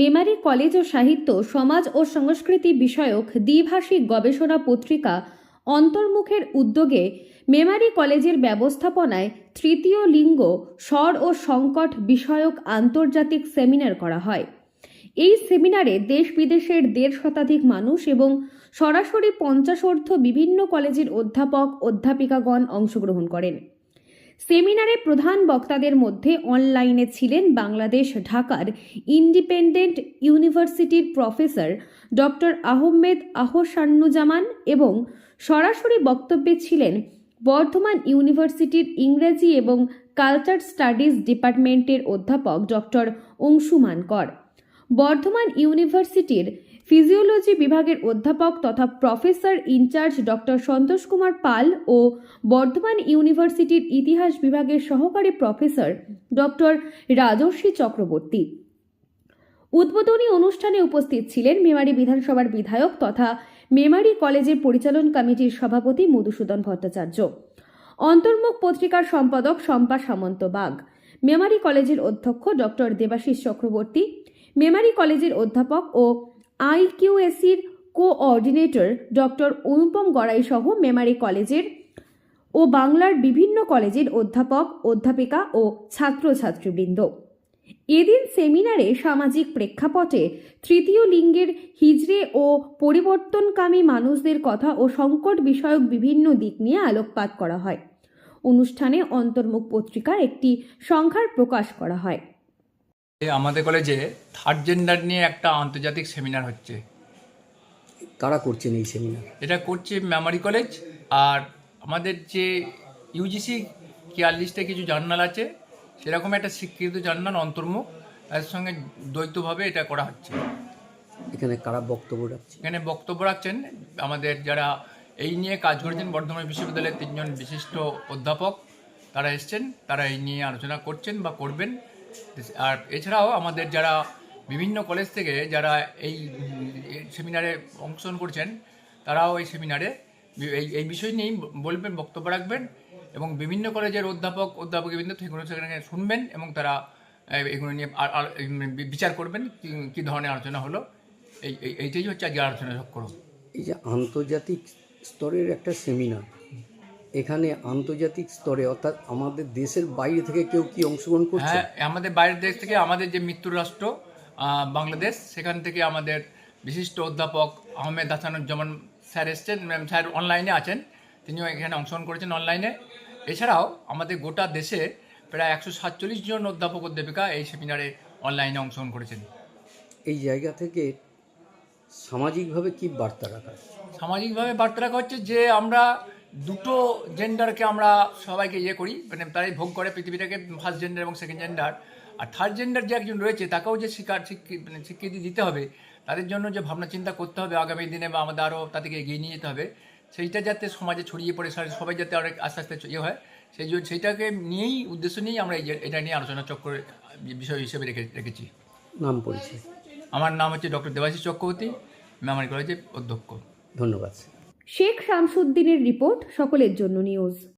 Memari college ও সাহিত্য, সমাজ ও সংস্কৃতি বিষয়ক দ্বিভাষিক গবেষণা পত্রিকা অন্তর্মুখের উদ্যোগে মেমারি কলেজের ব্যবস্থাপনায় তৃতীয় লিঙ্গ, স্বর ও সংকট বিষয়ক আন্তর্জাতিক সেমিনার করা হয়। এই সেমিনারে দেশ বিদেশের দেড় শতাধিক মানুষ এবং সরাসরি পঞ্চাশোর্ধ বিভিন্ন কলেজের অধ্যাপক, অধ্যাপিকাগণ অংশগ্রহণ করেন। সেমিনারে প্রধান বক্তাদের মধ্যে অনলাইনে ছিলেন বাংলাদেশ ঢাকার ইন্ডিপেন্ডেন্ট ইউনিভার্সিটির প্রফেসর ডক্টর আহমেদ আহসান্নুজামান এবং সরাসরি বক্তব্যে ছিলেন বর্ধমান ইউনিভার্সিটির ইংরেজি এবং কালচার স্টাডিজ ডিপার্টমেন্টের অধ্যাপক ডক্টর অংশুমান কর। বর্ধমান ইউনিভার্সিটির ফিজিওলজি বিভাগের অধ্যাপক তথা professor in charge doctor Santosh Kumar Pal ও বর্ধমান ইউনিভার্সিটির ইতিহাস বিভাগের সহকারী প্রফেসর ডক্টর রাজর্ষি চক্রবর্তী। উদ্বোধনী অনুষ্ঠানে উপস্থিত ছিলেন মেমারি বিধানসভার বিধায়ক তথা মেমারি কলেজের পরিচালন কমিটির সভাপতি মধুসূদন ভট্টাচার্য। অন্তর্মুখ পত্রিকার সম্পাদক শম্পা সামন্ত বাগ। মেমারি কলেজের অধ্যক্ষ ডক্টর দেবাশিস চক্রবর্তী। মেমারি কলেজের অধ্যাপক ও আইকিউএসির কোঅর্ডিনেটর ডক্টর অনুপম গড়াই সহ মেমারি কলেজের ও বাংলার বিভিন্ন কলেজের অধ্যাপক, অধ্যাপিকা ও ছাত্রছাত্রীবৃন্দ। এদিন সেমিনারে সামাজিক প্রেক্ষাপটে তৃতীয় লিঙ্গের হিজড়ে ও পরিবর্তনকামী মানুষদের কথা ও সংকট বিষয়ক বিভিন্ন দিক নিয়ে আলোকপাত করা হয়। অনুষ্ঠানে অন্তর্মুখ পত্রিকার একটি সংখ্যার প্রকাশ করা হয়। আমাদের কলেজে থার্ড জেন্ডার নিয়ে একটা আন্তর্জাতিক সেমিনার হচ্ছে। কারা করছেন এই সেমিনার এটা করছে মেমারি কলেজ আর আমাদের যে ইউজিসি কেয়ার লিস্টে কিছু জার্নাল আছে সেরকম একটা স্বীকৃত জার্নাল অন্তর্মুখ তার সঙ্গে দ্বৈতভাবে এটা করা হচ্ছে। এখানে কারা বক্তব্য রাখছে? এখানে বক্তব্য রাখছেন আমাদের যারা এই নিয়ে কাজ করেছেন বর্ধমান বিশ্ববিদ্যালয়ের তিনজন বিশিষ্ট অধ্যাপক তারা এসছেন তারা এই নিয়ে আলোচনা করছেন বা করবেন। আর এছাড়াও আমাদের যারা বিভিন্ন কলেজ থেকে যারা এই সেমিনারে অংশগ্রহণ করছেন, তারাও এই সেমিনারে এই এই বিষয় নিয়েই বলবেন, বক্তব্য রাখবেন এবং বিভিন্ন কলেজের অধ্যাপক, অধ্যাপকবৃন্দ সেগুলো সেখানে শুনবেন এবং তারা এগুলো নিয়ে বিচার করবেন কি- ধরনের আলোচনা হলো। এই, এই- এইটাই হচ্ছে আজকে আলোচনা চক্র এই যে আন্তর্জাতিক স্তরের একটা সেমিনার এখানে আন্তর্জাতিক স্তরে অর্থাৎ আমাদের দেশের বাইরে থেকে কেউ কি অংশগ্রহণ করছে? হ্যাঁ আমাদের বাইরের দেশ থেকে আমাদের যে মিত্র রাষ্ট্র বাংলাদেশ সেখান থেকে আমাদের বিশিষ্ট অধ্যাপক আহমেদ হাসানুজ্জামান স্যার এসছেন। ম্যাম স্যার অনলাইনে আছেন তিনিও এখানে অংশগ্রহণ করেছেন অনলাইনে। এছাড়াও আমাদের গোটা দেশে প্রায় একশো সাতচল্লিশ জন অধ্যাপক অধ্যাপিকা এই সেমিনারে অনলাইনে অংশগ্রহণ করেছেন। এই জায়গা থেকে সামাজিকভাবে কি বার্তা রাখা? সামাজিকভাবে বার্তা রাখা হচ্ছে যে আমরা দুটো জেন্ডারকে আমরা সবাইকে ইয়ে করি মানে তারাই ভোগ করে পৃথিবীটাকে ফার্স্ট জেন্ডার এবং সেকেন্ড জেন্ডার আর থার্ড জেন্ডার যে একজন রয়েছে তাকেও যে স্বীকার স্বীকৃ- মানে স্বীকৃতি দিতে হবে তাদের জন্য যে ভাবনা চিন্তা করতে হবে আগামী দিনে বা আমাদের আরও তাদেরকে এগিয়ে নিয়ে যেতে হবে সেইটা যাতে সমাজে ছড়িয়ে পড়ে সবাই- সবাই যাতে অনেক আস্তে আস্তে ইয়ে হয় সেই জন্য সেইটাকে নিয়েই উদ্দেশ্য নিয়েই আমরা এই যে- এটা নিয়ে আলোচনা চক্র বিষয় হিসেবে রেখে রেখেছি। নাম পরিচয়। আমার নাম হচ্ছে ডক্টর দেবাশিস চক্রবর্তী মেমারি কলেজের অধ্যক্ষ। ধন্যবাদ। শেখ শামসুদ্দিনের রিপোর্ট সকলের জন্য নিউজ।